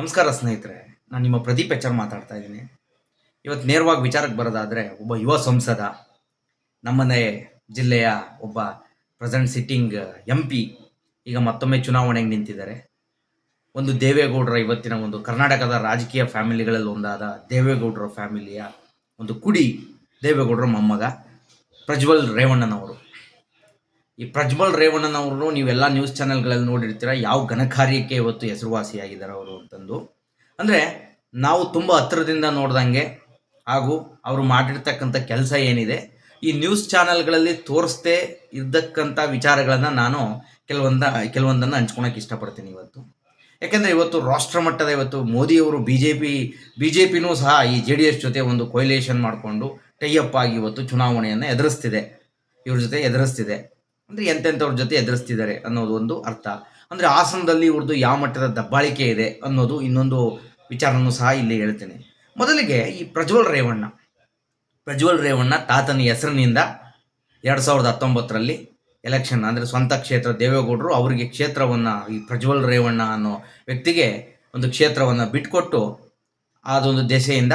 ನಮಸ್ಕಾರ ಸ್ನೇಹಿತರೆ, ನಾನು ನಿಮ್ಮ ಪ್ರದೀಪ್ ಎಚ್ಚರ್ ಮಾತಾಡ್ತಾ ಇದ್ದೀನಿ. ಇವತ್ತು ನೇರವಾಗಿ ವಿಚಾರಕ್ಕೆ ಬರೋದಾದರೆ ಒಬ್ಬ ಯುವ ಸಂಸದ, ನಮ್ಮನೆ ಜಿಲ್ಲೆಯ ಒಬ್ಬ ಪ್ರೆಸೆಂಟ್ ಸಿಟ್ಟಿಂಗ್ ಎಂ ಪಿ ಈಗ ಮತ್ತೊಮ್ಮೆ ಚುನಾವಣೆಗೆ ನಿಂತಿದ್ದಾರೆ. ಒಂದು ದೇವೇಗೌಡರ ಇವತ್ತಿನ ಒಂದು ಕರ್ನಾಟಕದ ರಾಜಕೀಯ ಫ್ಯಾಮಿಲಿಗಳಲ್ಲಿ ಒಂದಾದ ದೇವೇಗೌಡರ ಫ್ಯಾಮಿಲಿಯ ಒಂದು ಕುಡಿ ದೇವೇಗೌಡರ ಮೊಮ್ಮಗ ಪ್ರಜ್ವಲ್ ರೇವಣ್ಣನವರು. ಈ ಪ್ರಜ್ವಲ್ ರೇವಣ್ಣನವರು ನೀವೆಲ್ಲ ನ್ಯೂಸ್ ಚಾನೆಲ್ಗಳಲ್ಲಿ ನೋಡಿರ್ತೀರ, ಯಾವ ಘನಕಾರ್ಯಕ್ಕೆ ಇವತ್ತು ಹೆಸರುವಾಸಿಯಾಗಿದ್ದಾರೆ ಅವರು ಅಂತಂದು. ಅಂದರೆ ನಾವು ತುಂಬ ಹತ್ತಿರದಿಂದ ನೋಡ್ದಂಗೆ ಹಾಗೂ ಅವರು ಮಾಡಿರ್ತಕ್ಕಂಥ ಕೆಲಸ ಏನಿದೆ, ಈ ನ್ಯೂಸ್ ಚಾನೆಲ್ಗಳಲ್ಲಿ ತೋರಿಸ್ದೇ ಇದ್ದಕ್ಕಂಥ ವಿಚಾರಗಳನ್ನು ನಾನು ಕೆಲವೊಂದ, ಕೆಲವೊಂದನ್ನು ಹಂಚ್ಕೊಳಕ್ಕೆ ಇಷ್ಟಪಡ್ತೀನಿ ಇವತ್ತು. ಯಾಕೆಂದರೆ ಇವತ್ತು ರಾಷ್ಟ್ರ ಮಟ್ಟದ ಇವತ್ತು ಮೋದಿಯವರು B J P B J ಪಿನೂ ಸಹ ಈ ಜೆ ಡಿ ಎಸ್ ಜೊತೆ ಒಂದು ಕೊಯ್ಲೇಷನ್ ಮಾಡಿಕೊಂಡು ಟೈಅಪ್ ಆಗಿ ಇವತ್ತು ಚುನಾವಣೆಯನ್ನು ಎದುರಿಸ್ತಿದೆ. ಇವ್ರ ಜೊತೆ ಎದುರಿಸ್ತಿದೆ. ಅಂದರೆ ಎಂತೆಂಥವ್ರ ಜೊತೆ ಎದುರಿಸ್ತಿದ್ದಾರೆ ಅನ್ನೋದು ಒಂದು ಅರ್ಥ. ಅಂದರೆ ಹಾಸನದಲ್ಲಿ ಇವ್ರದ್ದು ಯಾವ ಮಟ್ಟದ ದಬ್ಬಾಳಿಕೆ ಇದೆ ಅನ್ನೋದು ಇನ್ನೊಂದು ವಿಚಾರವನ್ನು ಸಹ ಇಲ್ಲಿ ಹೇಳ್ತೇನೆ. ಮೊದಲಿಗೆ ಈ ಪ್ರಜ್ವಲ್ ರೇವಣ್ಣ. ಪ್ರಜ್ವಲ್ ರೇವಣ್ಣ ತಾತನ ಹೆಸರಿನಿಂದ ಎರಡು ಸಾವಿರದ ಹತ್ತೊಂಬತ್ತರಲ್ಲಿ ಎಲೆಕ್ಷನ್ ಅಂದರೆ ಸ್ವಂತ ಕ್ಷೇತ್ರ ದೇವೇಗೌಡರು ಅವರಿಗೆ ಕ್ಷೇತ್ರವನ್ನು, ಈ ಪ್ರಜ್ವಲ್ ರೇವಣ್ಣ ಅನ್ನೋ ವ್ಯಕ್ತಿಗೆ ಒಂದು ಕ್ಷೇತ್ರವನ್ನು ಬಿಟ್ಕೊಟ್ಟು ಅದೊಂದು ದೆಸೆಯಿಂದ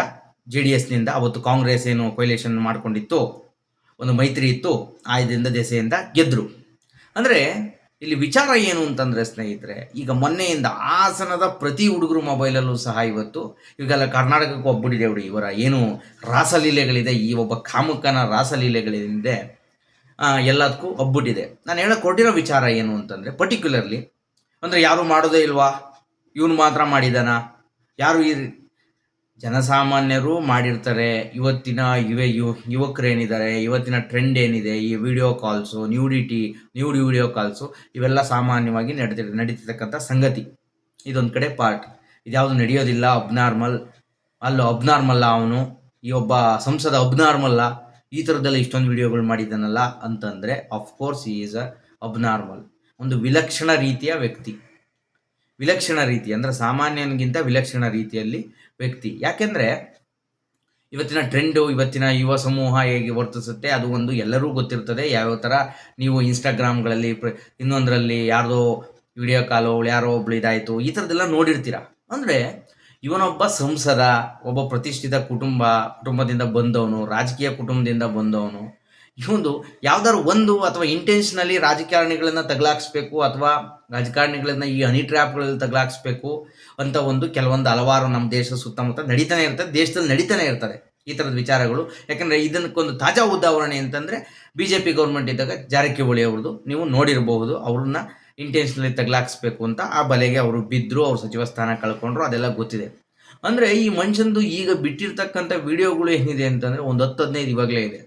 ಜೆ ಡಿ ಎಸ್ನಿಂದ ಅವತ್ತು ಕಾಂಗ್ರೆಸ್ ಏನು ಕೊಯ್ಲೇಷನ್ ಮಾಡ್ಕೊಂಡಿತ್ತು. ಒಂದು ಮೈತ್ರಿ ಇತ್ತು ಆಯ್ದಿಂದ ದೆಸೆಯಿಂದ ಗೆದ್ದರು ಅಂದರೆ ಇಲ್ಲಿ ವಿಚಾರ ಏನು ಅಂತಂದರೆ ಸ್ನೇಹಿತರೆ, ಈಗ ಮೊನ್ನೆಯಿಂದ ಆಸನದ ಪ್ರತಿ ಹುಡುಗರು ಮೊಬೈಲಲ್ಲೂ ಸಹ ಇವತ್ತು, ಈಗೆಲ್ಲ ಕರ್ನಾಟಕಕ್ಕೆ ಒಬ್ಬಡಿದೆ ಬಿಡಿ ಇವರ ಏನು ರಾಸಲೀಲೆಗಳಿದೆ, ಈ ಒಬ್ಬ ಕಾಮುಕನ ರಾಸಲೀಲೆಗಳಿದೆ ಎಲ್ಲದಕ್ಕೂ ಒಬ್ಬಟ್ಟಿದೆ. ನಾನು ಹೇಳಕ್ಕೆ ಕೊಟ್ಟಿರೋ ವಿಚಾರ ಏನು ಅಂತಂದರೆ ಪರ್ಟಿಕ್ಯುಲರ್ಲಿ ಅಂದರೆ ಯಾರು ಮಾಡೋದೇ ಇಲ್ವಾ? ಇವನು ಮಾತ್ರ ಮಾಡಿದಾನ ಯಾರು ಈ ಜನಸಾಮಾನ್ಯರು ಮಾಡಿರ್ತಾರೆ. ಇವತ್ತಿನ ಯುವ ಯು ಯುವಕರೇನಿದ್ದಾರೆ ಇವತ್ತಿನ ಟ್ರೆಂಡ್ ಏನಿದೆ, ಈ video calls nudity nude video calls ಇವೆಲ್ಲ ಸಾಮಾನ್ಯವಾಗಿ ನಡೀತಿ ನಡೀತಿರ್ತಕ್ಕಂಥ ಸಂಗತಿ. ಇದೊಂದು ಕಡೆ ಪಾರ್ಟ್ ಇದ್ಯಾವುದು ನಡೆಯೋದಿಲ್ಲ ಅಬ್ನಾರ್ಮಲ್ ಅಲ್ಲೋ ಅಬ್ನಾರ್ಮಲ್ಲ ಅವನು? ಈ ಒಬ್ಬ ಸಂಸದ ಅಬ್ನಾರ್ಮಲ್ಲ ಈ ಥರದ್ದೆಲ್ಲ ಇಷ್ಟೊಂದು ವಿಡಿಯೋಗಳು ಮಾಡಿದ್ದಾನಲ್ಲ ಅಂತಂದರೆ ಅಫ್ಕೋರ್ಸ್ ಈ ಈಸ್ ಅ ಅಬ್ನಾರ್ಮಲ್ ಒಂದು ವಿಲಕ್ಷಣ ರೀತಿಯ ವ್ಯಕ್ತಿ. ವಿಲಕ್ಷಣ ರೀತಿ. ಅಂದರೆ ಸಾಮಾನ್ಯನಿಗಿಂತ ವಿಲಕ್ಷಣ ರೀತಿಯಲ್ಲಿ ವ್ಯಕ್ತಿ. ಯಾಕೆಂದರೆ ಇವತ್ತಿನ ಟ್ರೆಂಡು ಇವತ್ತಿನ ಯುವ ಸಮೂಹ ಹೇಗೆ ವರ್ತಿಸುತ್ತೆ, ಅದು ಒಂದು ಎಲ್ಲರೂ ಗೊತ್ತಿರ್ತದೆ. ಯಾವ್ಯಾವ ಥರ ನೀವು ಇನ್ಸ್ಟಾಗ್ರಾಮ್ಗಳಲ್ಲಿ ಪ್ರ- ಇನ್ನೊಂದರಲ್ಲಿ ಯಾರ್ದೋ ವಿಡಿಯೋ ಕಾಲು ಯಾರೋ ಒಬ್ಳು ಇದಾಯಿತು, ಈ ಥರದ್ದೆಲ್ಲ ನೋಡಿರ್ತೀರ? ಅಂದರೆ ಇವನೊಬ್ಬ ಸಂಸದ, ಒಬ್ಬ ಪ್ರತಿಷ್ಠಿತ ಕುಟುಂಬ, ಕುಟುಂಬದಿಂದ ಬಂದವನು, ರಾಜಕೀಯ ಕುಟುಂಬದಿಂದ ಬಂದವನು ಇವನು ಯಾವ್ದಾದ್ರು ಒಂದು ಅಥವಾ ಇಂಟೆನ್ಷನಲಿ ರಾಜಕಾರಣಿಗಳನ್ನ ತಗಲಾಕ್ಸ್ಬೇಕು ಅಥವಾ ರಾಜಕಾರಣಿಗಳನ್ನ ಈ ಹನಿ ಟ್ರ್ಯಾಪ್ಗಳಲ್ಲಿ ತಗಲಾಕ್ಸ್ಬೇಕು ಅಂತ ಒಂದು ಕೆಲವೊಂದು ಹಲವಾರು ನಮ್ಮ ದೇಶ ಸುತ್ತಮುತ್ತ ನಡೀತಾನೆ ಇರ್ತದೆ, ದೇಶದಲ್ಲಿ ನಡೀತಾನೆ ಇರ್ತದೆ ಈ ಥರದ ವಿಚಾರಗಳು. ಯಾಕಂದರೆ ಇದಕ್ಕೊಂದು ತಾಜಾ ಉದಾಹರಣೆ ಅಂತಂದರೆ ಬಿ ಜೆ ಪಿ ಗೌರ್ಮೆಂಟ್ ಇದ್ದಾಗ ಜಾರಕಿಹೊಳಿ ಅವ್ರದ್ದು, ನೀವು ನೋಡಿರಬಹುದು ಅವ್ರನ್ನ ಇಂಟೆನ್ಷನಲಿ ತಗಲಾಕ್ಸ್ಬೇಕು ಅಂತ ಆ ಬಲೆಗೆ ಅವರು ಬಿದ್ದರು ಅವ್ರ ಸಚಿವ ಸ್ಥಾನ ಕಳ್ಕೊಂಡ್ರು, ಅದೆಲ್ಲ ಗೊತ್ತಿದೆ. ಅಂದರೆ ಈ ಮನುಷ್ಯಂದು ಈಗ ಬಿಟ್ಟಿರ್ತಕ್ಕಂಥ ವಿಡಿಯೋಗಳು ಏನಿದೆ ಅಂತಂದರೆ ಒಂದು ಹತ್ತು ಹದಿನೈದು ಇವಾಗಲೇ ಇದೆ.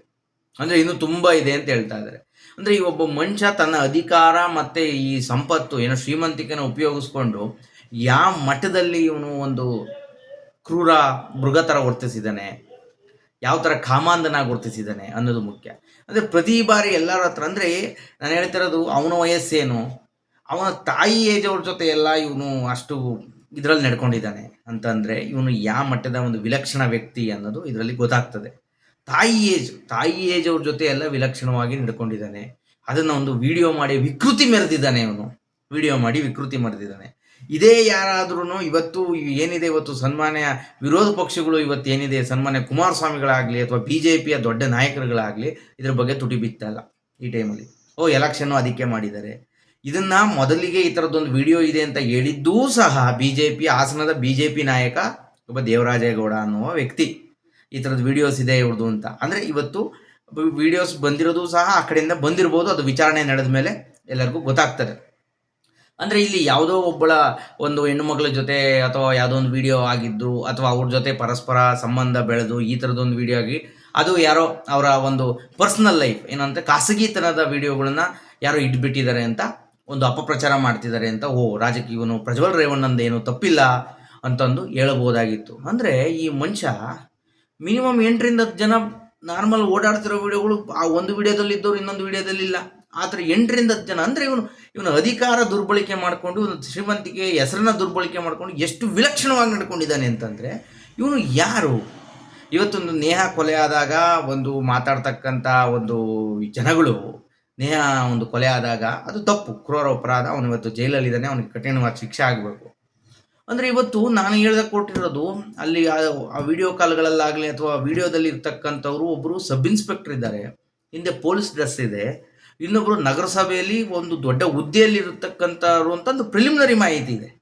ಅಂದರೆ ಇನ್ನು ತುಂಬ ಇದೆ ಅಂತ ಹೇಳ್ತಾ ಇದ್ದಾರೆ. ಅಂದರೆ ಈ ಒಬ್ಬ ಮನುಷ್ಯ ತನ್ನ ಅಧಿಕಾರ ಮತ್ತು ಈ ಸಂಪತ್ತು ಏನೋ ಶ್ರೀಮಂತಿಕೆನ ಉಪಯೋಗಿಸ್ಕೊಂಡು ಯಾವ ಮಟ್ಟದಲ್ಲಿ ಇವನು ಒಂದು ಕ್ರೂರ ಮೃಗ ಥರ ವರ್ತಿಸಿದ್ದಾನೆ, ಯಾವ ಥರ ಕಾಮಾಂಧನಾಗಿ ವರ್ತಿಸಿದ್ದಾನೆ ಅನ್ನೋದು ಮುಖ್ಯ. ಅಂದರೆ ಪ್ರತಿ ಬಾರಿ ಎಲ್ಲರ ಹತ್ರ, ಅಂದರೆ ನಾನು ಹೇಳ್ತಿರೋದು ಅವನ ವಯಸ್ಸೇನು, ಅವನ ತಾಯಿ ಏಜ್ ಅವ್ರ ಜೊತೆ ಎಲ್ಲ ಇವನು ಅಷ್ಟು ಇದರಲ್ಲಿ ನಡ್ಕೊಂಡಿದ್ದಾನೆ ಅಂತಂದರೆ ಇವನು ಯಾವ ಮಟ್ಟದ ಒಂದು ವಿಲಕ್ಷಣ ವ್ಯಕ್ತಿ ಅನ್ನೋದು ಇದರಲ್ಲಿ ಗೊತ್ತಾಗ್ತದೆ. ತಾಯಿ ಏಜ್ ತಾಯಿ ಏಜ್ ಅವ್ರ ಜೊತೆ ಎಲ್ಲ ವಿಲಕ್ಷಣವಾಗಿ ನಡ್ಕೊಂಡಿದ್ದಾನೆ. ಅದನ್ನ ಒಂದು ವಿಡಿಯೋ ಮಾಡಿ ವಿಕೃತಿ ಮೆರೆದಿದ್ದಾನೆ ಅವನು. ವಿಡಿಯೋ ಮಾಡಿ ವಿಕೃತಿ ಮರೆದಿದ್ದಾನೆ. ಇದೇ ಯಾರಾದ್ರೂ ಇವತ್ತು ಏನಿದೆ ಇವತ್ತು ಸನ್ಮಾನ್ಯ ವಿರೋಧ ಪಕ್ಷಗಳು ಇವತ್ತು ಏನಿದೆ, ಸನ್ಮಾನ್ಯ ಕುಮಾರಸ್ವಾಮಿಗಳಾಗಲಿ ಅಥವಾ ಬಿ ಜೆ ಪಿಯ ದೊಡ್ಡ ನಾಯಕರುಗಳಾಗಲಿ ಇದ್ರ ಬಗ್ಗೆ ತುಟಿ ಬಿತ್ತಲ್ಲ ಈ ಟೈಮಲ್ಲಿ ಓ ಎಲೆಕ್ಷನ್ನು ಅದಕ್ಕೆ ಮಾಡಿದ್ದಾರೆ. ಇದನ್ನ ಮೊದಲಿಗೆ ಈ ಥರದ್ದೊಂದು ವಿಡಿಯೋ ಇದೆ ಅಂತ ಹೇಳಿದ್ದೂ ಸಹ ಬಿ ಜೆ ಪಿ ಹಾಸನದ ಬಿ ಜೆ ಪಿ ನಾಯಕ ಒಬ್ಬ ದೇವರಾಜೇಗೌಡ ಅನ್ನುವ ವ್ಯಕ್ತಿ. ಈ ಥರದ ವಿಡಿಯೋಸ್ ಇದೆ ಇವ್ರದ್ದು ಅಂತ. ಅಂದರೆ ಇವತ್ತು ವಿಡಿಯೋಸ್ ಬಂದಿರೋದು ಸಹ ಆ ಕಡೆಯಿಂದ ಬಂದಿರ್ಬೋದು, ಅದು ವಿಚಾರಣೆ ನಡೆದ ಮೇಲೆ ಎಲ್ಲರಿಗೂ ಗೊತ್ತಾಗ್ತದೆ. ಅಂದರೆ ಇಲ್ಲಿ ಯಾವುದೋ ಒಬ್ಬಳ ಒಂದು ಹೆಣ್ಣುಮಗಳ ಜೊತೆ ಅಥವಾ ಯಾವುದೋ ಒಂದು ವಿಡಿಯೋ ಆಗಿದ್ದು ಅಥವಾ ಅವ್ರ ಜೊತೆ ಪರಸ್ಪರ ಸಂಬಂಧ ಬೆಳೆದು ಈ ಥರದೊಂದು ವಿಡಿಯೋ ಆಗಿ, ಅದು ಯಾರೋ ಅವರ ಒಂದು ಪರ್ಸ್ನಲ್ ಲೈಫ್ ಏನಂತ ಖಾಸಗಿತನದ ವಿಡಿಯೋಗಳನ್ನ ಯಾರೋ ಇಟ್ಬಿಟ್ಟಿದ್ದಾರೆ ಅಂತ ಒಂದು ಅಪಪ್ರಚಾರ ಮಾಡ್ತಿದ್ದಾರೆ ಅಂತ, ಓ ರಾಜಕೀಯವನು ಪ್ರಜ್ವಲ್ ರೇವಣ್ಣಂದು ಏನು ತಪ್ಪಿಲ್ಲ ಅಂತಂದು ಹೇಳಬಹುದಾಗಿತ್ತು. ಅಂದರೆ ಈ ಮನುಷ್ಯ ಮಿನಿಮಮ್ ಎಂಟರಿಂದ ಹತ್ತು ಜನ ನಾರ್ಮಲ್ ಓಡಾಡ್ತಿರೋ ವಿಡಿಯೋಗಳು ಆ ಒಂದು ವಿಡಿಯೋದಲ್ಲಿ ಇದ್ದವ್ರು ಇನ್ನೊಂದು ವಿಡಿಯೋದಲ್ಲಿ ಇಲ್ಲ. ಆ ಥರ ಎಂಟರಿಂದ ಹತ್ತು ಜನ ಅಂದರೆ ಇವನು ಇವನು ಅಧಿಕಾರ ದುರ್ಬಳಕೆ ಮಾಡಿಕೊಂಡು, ಇವನು ಶ್ರೀಮಂತಿಕೆ ಹೆಸರನ್ನ ದುರ್ಬಳಕೆ ಮಾಡಿಕೊಂಡು ಎಷ್ಟು ವಿಲಕ್ಷಣವಾಗಿ ನಡ್ಕೊಂಡಿದ್ದಾನೆ ಅಂತಂದರೆ ಇವನು ಯಾರು? ಇವತ್ತೊಂದು ನೇಹ ಕೊಲೆ ಆದಾಗ ಒಂದು ಮಾತಾಡ್ತಕ್ಕಂಥ ಒಂದು ಜನಗಳು, ನೇಹ ಒಂದು ಕೊಲೆ ಆದಾಗ ಅದು ತಪ್ಪು, ಕ್ರೂರ ಅಪರಾಧ. ಅವನು ಇವತ್ತು ಜೈಲಲ್ಲಿದ್ದಾನೆ, ಅವನಿಗೆ ಕಠಿಣವಾದ ಶಿಕ್ಷೆ ಆಗಬೇಕು. ಅಂದರೆ ಇವತ್ತು ನಾನು ಹೇಳ್ದ ಕೊಟ್ಟಿರೋದು, ಅಲ್ಲಿ ಆ- ವಿಡಿಯೋ ಕಾಲ್ಗಳಲ್ಲಾಗಲಿ ಅಥವಾ ವಿಡಿಯೋದಲ್ಲಿ ಇರ್ತಕ್ಕಂಥವ್ರು ಒಬ್ಬರು ಸಬ್ ಇನ್ಸ್ಪೆಕ್ಟರ್ ಇದ್ದಾರೆ. ಹಿಂದೆ ಪೊಲೀಸ್ ಡ್ರೆಸ್ ಇದೆ. ಇನ್ನೊಬ್ಬರು ನಗರಸಭೆಯಲ್ಲಿ ಒಂದು ದೊಡ್ಡ ಹುದ್ದೆಯಲ್ಲಿ ಇರತಕ್ಕಂಥವ್ರು ಅಂತ ಒಂದು ಪ್ರಿಲಿಮಿನರಿ ಮಾಹಿತಿ ಇದೆ.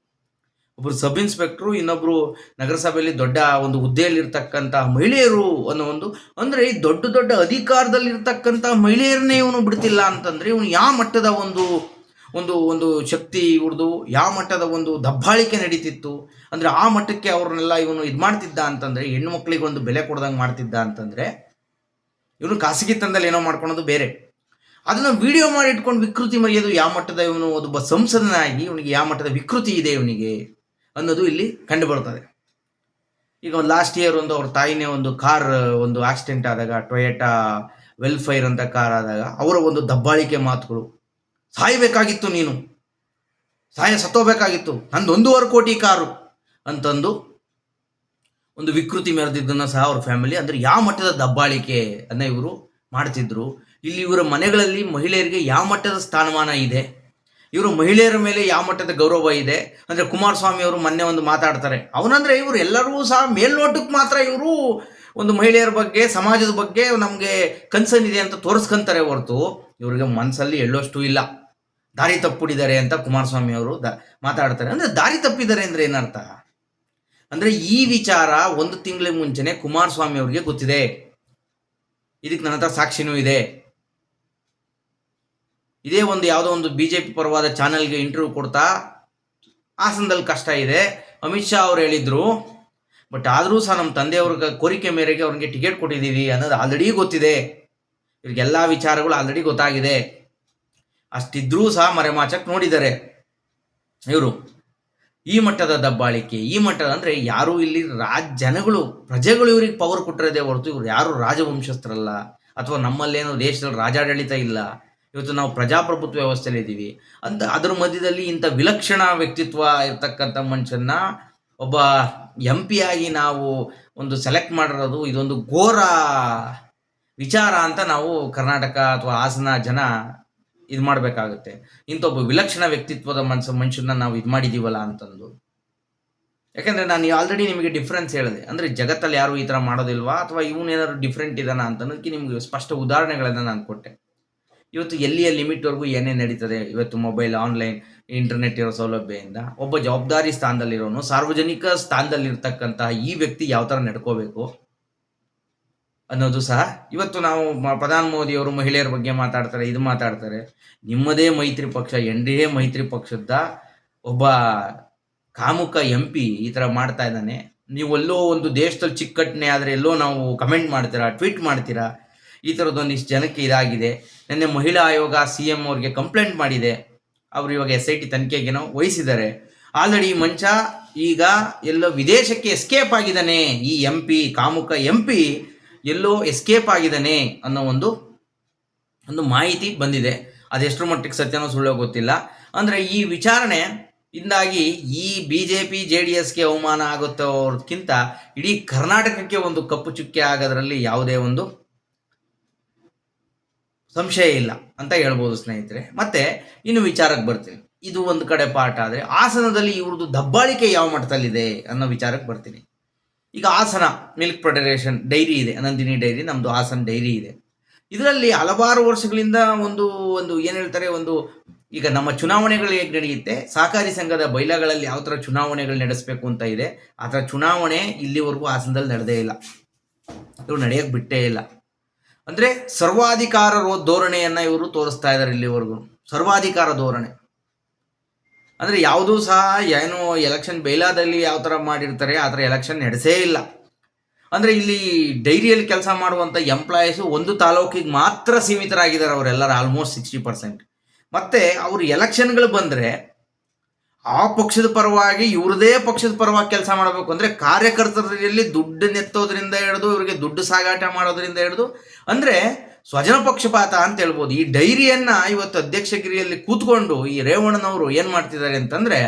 ಒಬ್ಬರು ಸಬ್ ಇನ್ಸ್ಪೆಕ್ಟ್ರು ಇನ್ನೊಬ್ಬರು ನಗರಸಭೆಯಲ್ಲಿ ದೊಡ್ಡ ಒಂದು ಹುದ್ದೆಯಲ್ಲಿ ಇರ್ತಕ್ಕಂಥ ಮಹಿಳೆಯರು ಅನ್ನೋ ಒಂದು, ಅಂದರೆ ಈ ದೊಡ್ಡ ದೊಡ್ಡ ಅಧಿಕಾರದಲ್ಲಿರ್ತಕ್ಕಂಥ ಮಹಿಳೆಯರನ್ನೇ ಇವನು ಬಿಡ್ತಿಲ್ಲ ಅಂತಂದರೆ ಇವನು ಯಾವ ಮಟ್ಟದ ಒಂದು ಒಂದು ಒಂದು ಶಕ್ತಿ ಇವ್ರದು ಯಾವ ಮಟ್ಟದ ಒಂದು ದಬ್ಬಾಳಿಕೆ ನಡೀತಿತ್ತು, ಅಂದರೆ ಆ ಮಟ್ಟಕ್ಕೆ ಅವ್ರನ್ನೆಲ್ಲ ಇವನು ಇದು ಮಾಡ್ತಿದ್ದ ಅಂತಂದರೆ, ಹೆಣ್ಣು ಮಕ್ಕಳಿಗೆ ಒಂದು ಬೆಲೆ ಕೊಡ್ದಂಗೆ ಮಾಡ್ತಿದ್ದ ಅಂತಂದರೆ, ಇವನು ಖಾಸಗಿ ಖಾಸಗಿತನದಲ್ಲಿ ಏನೋ ಮಾಡ್ಕೊಳೋದು ಬೇರೆ. ಅದನ್ನು ವಿಡಿಯೋ ಮಾಡಿ ಇಟ್ಕೊಂಡು ವಿಕೃತಿ ಮರೆಯೋದು ಯಾವ ಮಟ್ಟದ ಇವನು ಒಬ್ಬ ಸಂಸದನಾಗಿ ಇವನಿಗೆ ಯಾವ ಮಟ್ಟದ ವಿಕೃತಿ ಇದೆ ಇವನಿಗೆ ಅನ್ನೋದು ಇಲ್ಲಿ ಕಂಡು ಬರ್ತದೆ ಈಗ ಲಾಸ್ಟ್ ಇಯರ್ ಒಂದು ಅವ್ರ ತಾಯಿನೇ ಒಂದು ಕಾರ್ ಒಂದು ಆಕ್ಸಿಡೆಂಟ್ ಆದಾಗ ಟೊಯೆಟಾ ವೆಲ್ಫೈರ್ ಅಂತ ಕಾರ್ ಆದಾಗ, ಅವರ ಒಂದು ದಬ್ಬಾಳಿಕೆ ಮಾತುಗಳು. ಸಾಯಬೇಕಾಗಿತ್ತು ನೀನು. ಸಾಯ ಸತ್ತೋಬೇಕಾಗಿತ್ತು ನಂದು ಒಂದೂವರೆ ಕೋಟಿ ಕಾರು ಅಂತಂದು ಒಂದು ವಿಕೃತಿ ಮೆರೆದಿದ್ದನ್ನು ಸಹ ಅವ್ರ ಫ್ಯಾಮಿಲಿ ಅಂದರೆ ಯಾವ ಮಟ್ಟದ ದಬ್ಬಾಳಿಕೆ ಅನ್ನ ಇವರು ಮಾಡ್ತಿದ್ರು. ಇಲ್ಲಿ ಇವರ ಮನೆಗಳಲ್ಲಿ ಮಹಿಳೆಯರಿಗೆ ಯಾವ ಮಟ್ಟದ ಸ್ಥಾನಮಾನ ಇದೆ? ಇವರು ಮಹಿಳೆಯರ ಮೇಲೆ ಯಾವ ಮಟ್ಟದ ಗೌರವ ಇದೆ? ಅಂದರೆ ಕುಮಾರಸ್ವಾಮಿ ಅವರು ಮೊನ್ನೆ ಒಂದು ಮಾತಾಡ್ತಾರೆ. ಅವನಂದ್ರೆ ಇವರು ಎಲ್ಲರೂ ಸಹ ಮೇಲ್ನೋಟಕ್ಕೆ ಮಾತ್ರ ಇವರು ಒಂದು ಮಹಿಳೆಯರ ಬಗ್ಗೆ, ಸಮಾಜದ ಬಗ್ಗೆ ನಮಗೆ ಕನ್ಸರ್ನ್ ಇದೆ ಅಂತ ತೋರಿಸ್ಕೊಂತಾರೆ ಹೊರತು. ಇವರಿಗೆ ಮನಸ್ಸಲ್ಲಿ ಎಳ್ಳೋಷ್ಟು ಇಲ್ಲ. ದಾರಿ ತಪ್ಪಿಡಿದ್ದಾರೆ ಅಂತ ಕುಮಾರಸ್ವಾಮಿ ಅವರು ದ ಮಾತಾಡ್ತಾರೆ. ಅಂದರೆ ದಾರಿ ತಪ್ಪಿದ್ದಾರೆ ಅಂದರೆ ಏನರ್ಥ? ಅಂದರೆ ಈ ವಿಚಾರ ಒಂದು ತಿಂಗಳ ಮುಂಚೆನೆ ಕುಮಾರಸ್ವಾಮಿ ಅವರಿಗೆ ಗೊತ್ತಿದೆ. ಇದಕ್ಕೆ ನನ್ನ ಹತ್ರ ಸಾಕ್ಷಿನೂ ಇದೆ. ಇದೇ ಒಂದು ಯಾವುದೋ ಒಂದು ಬಿ ಜೆ ಪಿ ಪರವಾದ ಚಾನೆಲ್ಗೆ ಇಂಟರ್ವ್ಯೂ ಕೊಡ್ತಾ ಹಾಸನದಲ್ಲಿ ಕಷ್ಟ ಇದೆ. ಅಮಿತ್ ಶಾ ಅವ್ರು ಹೇಳಿದರು ಬಟ್ ಆದರೂ ಸಹ ನಮ್ಮ ತಂದೆಯವ್ರ ಕೋರಿಕೆ ಮೇರೆಗೆ ಅವ್ರಿಗೆ ಟಿಕೆಟ್ ಕೊಟ್ಟಿದ್ದೀವಿ ಅನ್ನೋದು ಆಲ್ರೆಡಿ ಗೊತ್ತಿದೆ. ಇವ್ರಿಗೆಲ್ಲ ವಿಚಾರಗಳು ಆಲ್ರೆಡಿ ಗೊತ್ತಾಗಿದೆ. ಅಷ್ಟಿದ್ರೂ ಸಹ ಮರೆಮಾಚಕ್ ನೋಡಿದ್ದಾರೆ ಇವರು ಈ ಮಟ್ಟದ ದಬ್ಬಾಳಿಕೆ, ಈ ಮಟ್ಟದ ಅಂದರೆ ಯಾರು ಇಲ್ಲಿ ರಾಜ ಜನಗಳು, ಪ್ರಜೆಗಳು ಇವ್ರಿಗೆ ಪವರ್ ಕೊಟ್ಟಿರೋದೇ ಹೊರತು ಇವ್ರು ಯಾರು ರಾಜವಂಶಸ್ಥರಲ್ಲ ಅಥವಾ ನಮ್ಮಲ್ಲೇನು ದೇಶದಲ್ಲಿ ರಾಜಾಡಳಿತ ಇಲ್ಲ. ಇವತ್ತು ನಾವು ಪ್ರಜಾಪ್ರಭುತ್ವ ವ್ಯವಸ್ಥೆಯಲ್ಲಿ ಇದ್ದೀವಿ ಅಂತ ಅದ್ರ ಮಧ್ಯದಲ್ಲಿ ಇಂಥ ವಿಲಕ್ಷಣ ವ್ಯಕ್ತಿತ್ವ ಇರ್ತಕ್ಕಂಥ ಮನುಷ್ಯನ್ನ ಒಬ್ಬ ಎಂ ಆಗಿ ನಾವು ಒಂದು ಸೆಲೆಕ್ಟ್ ಮಾಡಿರೋದು ಇದೊಂದು ಘೋರ ವಿಚಾರ ಅಂತ ನಾವು ಕರ್ನಾಟಕ ಅಥವಾ ಹಾಸನ ಜನ ಇದು ಮಾಡಬೇಕಾಗುತ್ತೆ. ಇಂಥ ಒಬ್ಬ ವಿಲಕ್ಷಣ ವ್ಯಕ್ತಿತ್ವದ ಮನ್ಸ ಮನುಷ್ಯನ ನಾವು ಇದು ಮಾಡಿದ್ದೀವಲ್ಲ ಅಂತಂದು. ಯಾಕಂದರೆ ನಾನು ಆಲ್ರೆಡಿ ನಿಮಗೆ ಡಿಫ್ರೆನ್ಸ್ ಹೇಳಿದೆ. ಅಂದರೆ ಜಗತ್ತಲ್ಲಿ ಯಾರು ಈ ಥರ ಮಾಡೋದಿಲ್ವಾ? ಅಥವಾ ಇವನೇನಾದ್ರು ಡಿಫ್ರೆಂಟ್ ಇದಾನ ಅಂತ ಅನ್ನೋದಕ್ಕೆ ನಿಮಗೆ ಸ್ಪಷ್ಟ ಉದಾಹರಣೆಗಳನ್ನು ನಾನು ಕೊಟ್ಟೆ. ಇವತ್ತು ಎಲ್ಲಿಯ ಲಿಮಿಟ್ವರೆಗೂ ಏನೇ ನಡೀತದೆ. ಇವತ್ತು ಮೊಬೈಲ್ ಆನ್ಲೈನ್ ಇಂಟರ್ನೆಟ್ ಇರೋ ಸೌಲಭ್ಯದಿಂದ ಒಬ್ಬ ಜವಾಬ್ದಾರಿ ಸ್ಥಾನದಲ್ಲಿರೋನು, ಸಾರ್ವಜನಿಕ ಸ್ಥಾನದಲ್ಲಿರ್ತಕ್ಕಂತಹ ಈ ವ್ಯಕ್ತಿ ಯಾವ ಥರ ನಡ್ಕೋಬೇಕು? ಅನ್ನೋದು ಸಹ ಇವತ್ತು ನಾವು ಪ್ರಧಾನಿ ಮೋದಿಯವರು ಮಹಿಳೆಯರ ಬಗ್ಗೆ ಮಾತಾಡ್ತಾರೆ, ಇದು ಮಾತಾಡ್ತಾರೆ. ನಿಮ್ಮದೇ ಮೈತ್ರಿ ಪಕ್ಷ ಎನ್ ಮೈತ್ರಿ ಪಕ್ಷದ ಒಬ್ಬ ಕಾಮುಕ ಎಂ ಪಿ ಈ ಥರ ಮಾಡ್ತಾ ಇದ್ದಾನೆ. ನೀವು ಎಲ್ಲೋ ಒಂದು ದೇಶದಲ್ಲಿ ಚಿಕ್ಕಟ್ಟನೆ ಆದರೆ ಎಲ್ಲೋ ನಾವು ಕಮೆಂಟ್ ಮಾಡ್ತೀರಾ ಟ್ವೀಟ್ ಮಾಡ್ತೀರಾ? ಈ ಥರದ್ದೊಂದಿಷ್ಟು ಜನಕ್ಕೆ ಇದಾಗಿದೆ. ನಿನ್ನೆ ಮಹಿಳಾ ಆಯೋಗ ಸಿ ಎಂ ಅವ್ರಿಗೆ ಕಂಪ್ಲೇಂಟ್ ಮಾಡಿದೆ. ಅವರು ಇವಾಗ ಎಸ್ ಐ ಟಿ ತನಿಖೆಗೇನೋ ವಹಿಸಿದ್ದಾರೆ. ಆಲ್ರೆಡಿ ಈ ಮಂಚ ಈಗ ಎಲ್ಲೋ ವಿದೇಶಕ್ಕೆ ಎಸ್ಕೇಪ್ ಆಗಿದ್ದಾನೆ. ಈ ಎಂ ಪಿ ಕಾಮುಕ ಎಂ ಪಿ ಎಲ್ಲೋ ಎಸ್ಕೇಪ್ ಆಗಿದ್ದಾನೆ ಅನ್ನೋ ಒಂದು ಒಂದು ಮಾಹಿತಿ ಬಂದಿದೆ. ಅದೆಷ್ಟರ ಮಟ್ಟಿಗೆ ಸತ್ಯನೋ ಸುಳ್ಳೋ ಗೊತ್ತಿಲ್ಲ. ಅಂದರೆ ಈ ವಿಚಾರಣೆ ಇಂದಾಗಿ ಈ B J P J D ಎಸ್ಗೆ ಅವಮಾನ ಆಗುತ್ತೋ ಇಡೀ ಕರ್ನಾಟಕಕ್ಕೆ ಒಂದು ಕಪ್ಪು ಚುಕ್ಕೆ ಆಗೋದ್ರಲ್ಲಿ ಯಾವುದೇ ಒಂದು ಸಂಶಯ ಇಲ್ಲ ಅಂತ ಹೇಳ್ಬೋದು ಸ್ನೇಹಿತರೆ. ಮತ್ತೆ ಇನ್ನು ವಿಚಾರಕ್ಕೆ ಬರ್ತೀನಿ. ಇದು ಒಂದು ಕಡೆ ಪಾಠ ಆದರೆ ಆಸನದಲ್ಲಿ ಇವ್ರದ್ದು ದಬ್ಬಾಳಿಕೆ ಯಾವ ಮಟ್ಟದಲ್ಲಿದೆ ಅನ್ನೋ ವಿಚಾರಕ್ಕೆ ಬರ್ತೀನಿ. ಈಗ ಹಾಸನ ಮಿಲ್ಕ್ ಪ್ರೊಡರೇಷನ್ ಡೈರಿ ಇದೆ, ನಂದಿನಿ ಡೈರಿ ನಮ್ಮದು ಹಾಸನ ಡೈರಿ ಇದೆ. ಇದರಲ್ಲಿ ಹಲವಾರು ವರ್ಷಗಳಿಂದ ಒಂದು ಒಂದು ಏನು ಹೇಳ್ತಾರೆ, ಒಂದು ಈಗ ನಮ್ಮ ಚುನಾವಣೆಗಳು ಹೇಗೆ ನಡೆಯುತ್ತೆ. ಸಹಕಾರಿ ಸಂಘದ ಬೈಲಗಳಲ್ಲಿ ಯಾವ ಥರ ಚುನಾವಣೆಗಳು ನಡೆಸಬೇಕು ಅಂತ ಇದೆ, ಆ ಥರ ಚುನಾವಣೆ ಇಲ್ಲಿವರೆಗೂ ಹಾಸನದಲ್ಲಿ ನಡೆದೇ ಇಲ್ಲ. ಇವರು ನಡೆಯೋಕ್ಕೆ ಬಿಟ್ಟೇ ಇಲ್ಲ. ಅಂದರೆ ಸರ್ವಾಧಿಕಾರ ಧೋರಣೆಯನ್ನು ಇವರು ತೋರಿಸ್ತಾ ಇದ್ದಾರೆ ಇಲ್ಲಿವರೆಗೂ. ಸರ್ವಾಧಿಕಾರ ಧೋರಣೆ. ಅಂದರೆ ಯಾವುದೂ ಸಹ ಏನು ಎಲೆಕ್ಷನ್ ಬೇಲಾದಲ್ಲಿ ಯಾವ ಥರ ಮಾಡಿರ್ತಾರೆ, ಆ ಥರ ಎಲೆಕ್ಷನ್ ನಡೆಸೇ ಇಲ್ಲ. ಅಂದರೆ ಇಲ್ಲಿ ಡೈರಿಯಲ್ಲಿ ಕೆಲಸ ಮಾಡುವಂಥ ಎಂಪ್ಲಾಯೀಸು ಒಂದು ತಾಲೂಕಿಗೆ ಮಾತ್ರ ಸೀಮಿತರಾಗಿದ್ದಾರೆ ಅವರೆಲ್ಲರೂ ಆಲ್ಮೋಸ್ಟ್ ಸಿಕ್ಸ್ಟಿ ಪರ್ಸೆಂಟ್ ಮತ್ತು ಅವರು ಎಲೆಕ್ಷನ್ಗಳು ಬಂದರೆ ಆ ಪಕ್ಷದ ಪರವಾಗಿ, ಇವ್ರದೇ ಪಕ್ಷದ ಪರವಾಗಿ ಕೆಲಸ ಮಾಡಬೇಕು ಅಂದರೆ ಕಾರ್ಯಕರ್ತರಲ್ಲಿ ದುಡ್ಡು ನೆತ್ತೋದ್ರಿಂದ ಹಿಡಿದು, ಇವರಿಗೆ ದುಡ್ಡು ಸಾಗಾಟ ಮಾಡೋದ್ರಿಂದ ಹಿಡಿದು, ಅಂದರೆ ಸ್ವಜನ ಪಕ್ಷಪಾತ ಅಂತ ಹೇಳ್ಬೋದು. ಈ ಡೈರಿಯನ್ನ ಇವತ್ತು ಅಧ್ಯಕ್ಷಗಿರಿಯಲ್ಲಿ ಕೂತ್ಕೊಂಡು ಈ ರೇವಣ್ಣನವರು ಏನು ಮಾಡ್ತಿದ್ದಾರೆ ಅಂತಂದ್ರೆ,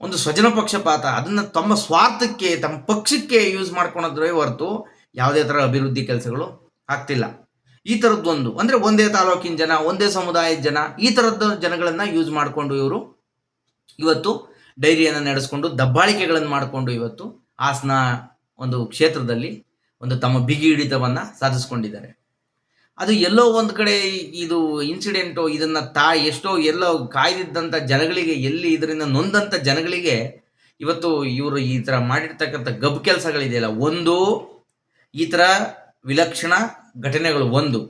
ಒಂದು ಸ್ವಜನ ಪಕ್ಷಪಾತ, ಅದನ್ನು ತಮ್ಮ ಸ್ವಾರ್ಥಕ್ಕೆ, ತಮ್ಮ ಪಕ್ಷಕ್ಕೆ ಯೂಸ್ ಮಾಡ್ಕೊಳೋದ್ರೆ ಹೊರತು ಯಾವುದೇ ಥರ ಅಭಿವೃದ್ಧಿ ಕೆಲಸಗಳು ಆಗ್ತಿಲ್ಲ. ಈ ಥರದ್ದೊಂದು ಅಂದರೆ ಒಂದೇ ತಾಲೂಕಿನ ಜನ, ಒಂದೇ ಸಮುದಾಯದ ಜನ, ಈ ತರದ ಜನಗಳನ್ನು ಯೂಸ್ ಮಾಡಿಕೊಂಡು ಇವರು ಇವತ್ತು ಡೈರಿಯನ್ನು ನಡೆಸ್ಕೊಂಡು ದಬ್ಬಾಳಿಕೆಗಳನ್ನು ಮಾಡಿಕೊಂಡು ಇವತ್ತು ಹಾಸನ ಒಂದು ಕ್ಷೇತ್ರದಲ್ಲಿ ಒಂದು ತಮ್ಮ ಬಿಗಿ ಹಿಡಿತವನ್ನು ಸಾಧಿಸ್ಕೊಂಡಿದ್ದಾರೆ. ಅದು ಎಲ್ಲೋ ಒಂದು ಕಡೆ ಇದು ಇನ್ಸಿಡೆಂಟು ಇದನ್ನು ತಾ ಎಷ್ಟೋ ಎಲ್ಲೋ ಕಾಯ್ದಿದ್ದಂಥ ಜನಗಳಿಗೆ, ಎಲ್ಲಿ ಇದರಿಂದ ನೊಂದಂಥ ಜನಗಳಿಗೆ ಇವತ್ತು ಇವರು ಈ ಥರ ಮಾಡಿರ್ತಕ್ಕಂಥ ಗಬ್ ಕೆಲಸಗಳಿದೆಯಲ್ಲ, ಒಂದು ಈ ಥರ ವಿಲಕ್ಷಣ ಘಟನೆಗಳು, ಒಂದು.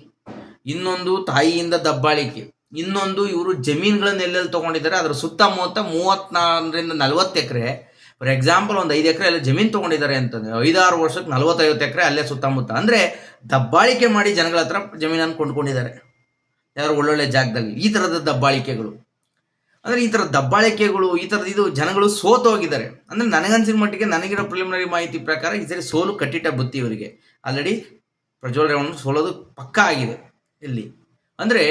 ಇನ್ನೊಂದು ತಾಯಿಯಿಂದ ದಬ್ಬಾಳಿಕೆ. ಇನ್ನೊಂದು ಇವರು ಜಮೀನುಗಳನ್ನ ಎಲ್ಲೆಲ್ಲಿ ತಗೊಂಡಿದ್ದಾರೆ, ಅದರ ಸುತ್ತಮುತ್ತ ಮೂವತ್ನಾಲ್ಕರಿಂದ ನಲವತ್ತು ಎಕರೆ ಫಾರ್ ಎಕ್ಸಾಂಪಲ್ ಒಂದು ಐದು ಎಕರೆ ಅಲ್ಲಿ ಜಮೀನು ತೊಗೊಂಡಿದ್ದಾರೆ ಅಂತಂದರೆ, ಐದಾರು ವರ್ಷಕ್ಕೆ ನಲವತ್ತೈವತ್ತು ಎಕರೆ ಅಲ್ಲೇ ಸುತ್ತಮುತ್ತ. ಅಂದರೆ, ದಬ್ಬಾಳಿಕೆ ಮಾಡಿ ಜನಗಳ ಹತ್ರ ಜಮೀನನ್ನು ಕೊಂಡ್ಕೊಂಡಿದ್ದಾರೆ. ಯಾರು ಒಳ್ಳೊಳ್ಳೆ ಜಾಗದಲ್ಲಿ. ಈ ಥರದ ದಬ್ಬಾಳಿಕೆಗಳು. ಅಂದರೆ, ಈ ಥರ ದಬ್ಬಾಳಿಕೆಗಳು, ಈ ಥರದ ಇದು ಜನಗಳು ಸೋತು ಹೋಗಿದ್ದಾರೆ. ಅಂದರೆ, ನನಗನ್ಸಿದ ಮಟ್ಟಿಗೆ ನನಗಿರೋ ಪ್ರಿಲಿಮಿನರಿ ಮಾಹಿತಿ ಪ್ರಕಾರ ಈ ಸರಿ ಸೋಲು ಕಟ್ಟಿಟ್ಟ ಬುತ್ತಿ ಇವರಿಗೆ. ಆಲ್ರೆಡಿ ಪ್ರಜ್ವಲ್ ರೇವಣ್ಣ ಸೋಲೋದು ಪಕ್ಕಾ ಆಗಿದೆ ಇಲ್ಲಿ. ಅಂದರೆ,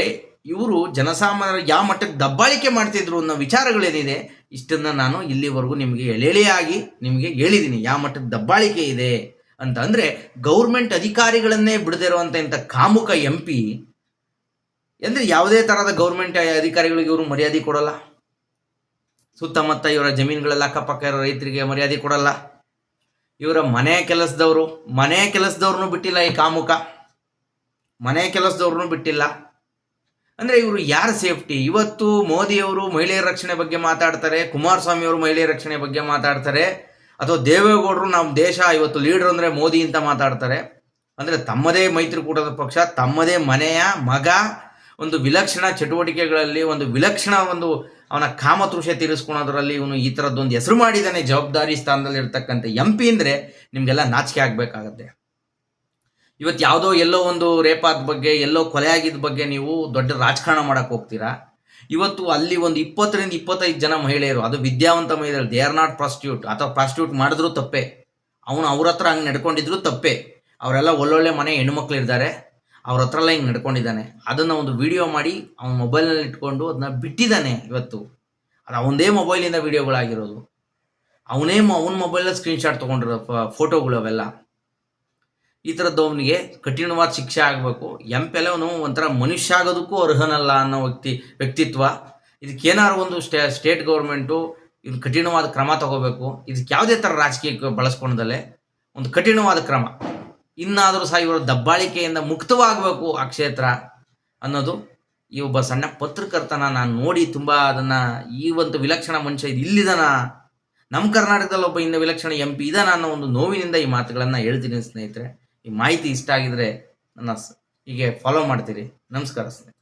ಇವರು ಜನಸಾಮಾನ್ಯರು ಯಾವ ಮಟ್ಟಕ್ಕೆ ದಬ್ಬಾಳಿಕೆ ಮಾಡ್ತಿದ್ರು ಅನ್ನೋ ವಿಚಾರಗಳೇನಿದೆ ಇಷ್ಟನ್ನು ನಾನು ಇಲ್ಲಿವರೆಗೂ ನಿಮಗೆ ಎಳೆಳೆಯಾಗಿ ನಿಮಗೆ ಹೇಳಿದ್ದೀನಿ ಯಾವ ಮಟ್ಟದ ದಬ್ಬಾಳಿಕೆ ಇದೆ ಅಂತ ಅಂದರೆ ಗೌರ್ಮೆಂಟ್ ಅಧಿಕಾರಿಗಳನ್ನೇ ಬಿಡದಿರುವಂಥ ಇಂಥ ಕಾಮುಕ ಎಂ ಪಿ ಅಂದರೆ ಯಾವುದೇ ಥರದ ಗೌರ್ಮೆಂಟ್ ಅಧಿಕಾರಿಗಳಿಗೆ ಇವರು ಮರ್ಯಾದೆ ಕೊಡಲ್ಲ. ಸುತ್ತಮುತ್ತ ಇವರ ಜಮೀನುಗಳೆಲ್ಲ ಅಕ್ಕಪಕ್ಕ ಇರೋ ರೈತರಿಗೆ ಮರ್ಯಾದೆ ಕೊಡಲ್ಲ. ಇವರ ಮನೆ ಕೆಲಸದವರು, ಮನೆ ಕೆಲಸದವ್ರನ್ನೂ ಬಿಟ್ಟಿಲ್ಲ ಈ ಕಾಮುಕ. ಮನೆ ಕೆಲಸದವ್ರನ್ನೂ ಬಿಟ್ಟಿಲ್ಲ. ಅಂದರೆ ಇವರು ಯಾರ ಸೇಫ್ಟಿ? ಇವತ್ತು ಮೋದಿಯವರು ಮಹಿಳೆಯರ ರಕ್ಷಣೆ ಬಗ್ಗೆ ಮಾತಾಡ್ತಾರೆ ಕುಮಾರಸ್ವಾಮಿ ಅವರು ಮಹಿಳೆಯರ ರಕ್ಷಣೆ ಬಗ್ಗೆ ಮಾತಾಡ್ತಾರೆ, ಅಥವಾ ದೇವೇಗೌಡರು ನಮ್ಮ ದೇಶ ಇವತ್ತು ಲೀಡರ್ ಅಂದರೆ ಮೋದಿ ಅಂತ ಮಾತಾಡ್ತಾರೆ. ಅಂದರೆ ತಮ್ಮದೇ ಮೈತ್ರಿಕೂಟದ ಪಕ್ಷ, ತಮ್ಮದೇ ಮನೆಯ ಮಗ, ಒಂದು ವಿಲಕ್ಷಣ ಚಟುವಟಿಕೆಗಳಲ್ಲಿ, ಒಂದು ವಿಲಕ್ಷಣ ಒಂದು ಅವನ ಕಾಮತೃಷೆ ತೀರಿಸ್ಕೊಳೋದ್ರಲ್ಲಿ ಇವನು ಈ ಥರದ್ದೊಂದು ಹೆಸರು ಮಾಡಿದ್ದಾನೆ, ಜವಾಬ್ದಾರಿ ಸ್ಥಾನದಲ್ಲಿ ಇರ್ತಕ್ಕಂಥ ಎಂ ಪಿ ಅಂದರೆ ನಿಮಗೆಲ್ಲ ನಾಚಿಕೆ ಆಗಬೇಕಾಗತ್ತೆ. ಇವತ್ತು ಯಾವುದೋ ಎಲ್ಲೋ ಒಂದು ರೇಪಾದ ಬಗ್ಗೆ, ಎಲ್ಲೋ ಕೊಲೆ ಆಗಿದ್ದ ಬಗ್ಗೆ ನೀವು ದೊಡ್ಡ ರಾಜಕಾರಣ ಮಾಡಕ್ಕೆ ಹೋಗ್ತೀರಾ? ಇವತ್ತು ಅಲ್ಲಿ ಒಂದು ಇಪ್ಪತ್ತರಿಂದ ಇಪ್ಪತ್ತೈದು ಜನ ಮಹಿಳೆಯರು, ಅದು ವಿದ್ಯಾವಂತ ಮಹಿಳೆಯರು ದೇ ಆರ್ ನಾಟ್ ಪ್ರಾಸ್ಟಿಟ್ಯೂಟ್ ಅಥವಾ ಪ್ರಾಸ್ಟಿಟ್ಯೂಟ್ ಮಾಡಿದ್ರು ತಪ್ಪೇ. ಅವನು ಅವ್ರ ಹತ್ರ ಹಂಗೆ ನಡ್ಕೊಂಡಿದ್ರು ತಪ್ಪೇ. ಅವರೆಲ್ಲ ಒಳ್ಳೊಳ್ಳೆ ಮನೆ ಹೆಣ್ಣುಮಕ್ಳು ಇದ್ದಾರೆ, ಅವ್ರ ಹತ್ರ ಎಲ್ಲ ಹಿಂಗೆ ನಡ್ಕೊಂಡಿದ್ದಾನೆ. ಅದನ್ನು ಒಂದು ವಿಡಿಯೋ ಮಾಡಿ ಅವನ ಮೊಬೈಲ್ನಲ್ಲಿ ಇಟ್ಕೊಂಡು ಅದನ್ನ ಬಿಟ್ಟಿದ್ದಾನೆ ಇವತ್ತು. ಅದು ಅವನದೇ ಮೊಬೈಲಿಂದ ವಿಡಿಯೋಗಳಾಗಿರೋದು ಅವನೇ ಅವನ ಮೊಬೈಲಲ್ಲಿ ಸ್ಕ್ರೀನ್ಶಾಟ್ ತೊಗೊಂಡಿರೋ ಫೋಟೋಗಳು ಅವೆಲ್ಲ. ಈ ಥರದ್ದು ಅವನಿಗೆ ಕಠಿಣವಾದ ಶಿಕ್ಷೆ ಆಗಬೇಕು. ಎಂ ಪಿ ಅವನು ಒಂಥರ ಮನುಷ್ಯ ಆಗೋದಕ್ಕೂ ಅರ್ಹನಲ್ಲ ಅನ್ನೋ ವ್ಯಕ್ತಿ, ವ್ಯಕ್ತಿತ್ವ. ಇದಕ್ಕೇನಾದ್ರು ಒಂದು ಸ್ಟೇ, ಸ್ಟೇಟ್ ಗೌರ್ಮೆಂಟು ಇದು ಕಠಿಣವಾದ ಕ್ರಮ ತಗೋಬೇಕು. ಇದಕ್ಕೆ ಯಾವುದೇ ಥರ ರಾಜಕೀಯಕ್ಕೆ ಬಳಸ್ಕೊಂಡದಲ್ಲೇ ಒಂದು ಕಠಿಣವಾದ ಕ್ರಮ. ಇನ್ನಾದರೂ ಸಹ ಇವರ ದಬ್ಬಾಳಿಕೆಯಿಂದ ಮುಕ್ತವಾಗಬೇಕು ಆ ಕ್ಷೇತ್ರ ಅನ್ನೋದು ಈ ಒಬ್ಬ ಸಣ್ಣ ಪತ್ರಕರ್ತನ ನಾನು ನೋಡಿ ತುಂಬ ಅದನ್ನು ಈ ಒಂದು ವಿಲಕ್ಷಣ ಮನುಷ್ಯ ಇದು ಇಲ್ಲಿದನ. ನಮ್ಮ ಕರ್ನಾಟಕದಲ್ಲಿ ಒಬ್ಬ ಇನ್ನು ವಿಲಕ್ಷಣ ಎಂ ಪಿ ಇದಾನ ಅನ್ನೋ ಒಂದು ನೋವಿನಿಂದ ಈ ಮಾತುಗಳನ್ನು ಹೇಳ್ತೀನಿ ಸ್ನೇಹಿತರೆ. ಈ ಮಾಹಿತಿ ಇಷ್ಟ ಆಗಿದ್ರೆ ನನ್ನ ಹೀಗೆ ಫಾಲೋ ಮಾಡ್ತೀರಿ. ನಮಸ್ಕಾರ ಸ್ನೇಹಿತರೆ